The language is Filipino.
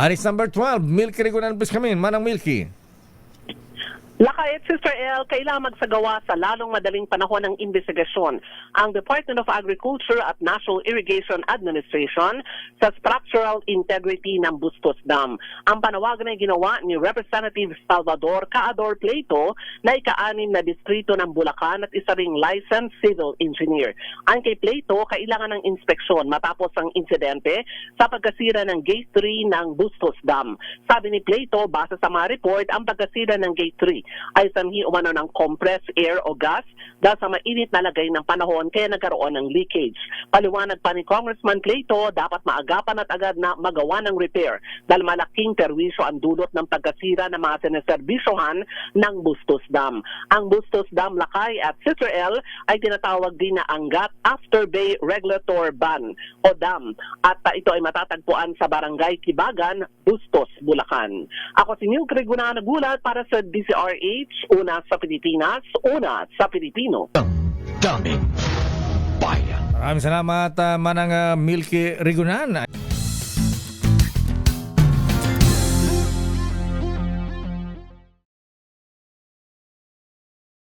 Aris number 12, Milky Rigunan kami, Manang Milky. Lakay at Sister L, kailangan magsagawa sa lalong madaling panahon ng investigasyon ang Department of Agriculture at National Irrigation Administration sa structural integrity ng Bustos Dam. Ang panawagan ay ginawa ni Representative Salvador Caador Plato na ika-anim na distrito ng Bulacan at isa ring licensed civil engineer. Ang kay Plato, kailangan ng inspeksyon matapos ang insidente sa pagkasira ng Gate 3 ng Bustos Dam. Sabi ni Plato, base sa mga report, ang pagkasira ng Gate 3 ay sanhi umano ng compressed air o gas dahil sa mainit na lagay ng panahon kaya nagkaroon ng leakage. Paliwanag pa ni Congressman Plato, dapat maagapan at agad na magawa ng repair dahil malaking perwisyo ang dulot ng pagkasira ng mga sineservisyohan ng Bustos Dam. Ang Bustos Dam Lakay at Sister L ay tinatawag din na Angat After Bay Regulator Ban o DAM at ito ay matatagpuan sa Barangay Kibagan, Bustos, Bulacan. Ako si Neil Criguna nagulat para sa DCRH, una sa Pilipinas, una sa Pilipino. Daming bayan. Maraming salamat, ah, Manang ah, Milky Rigunan.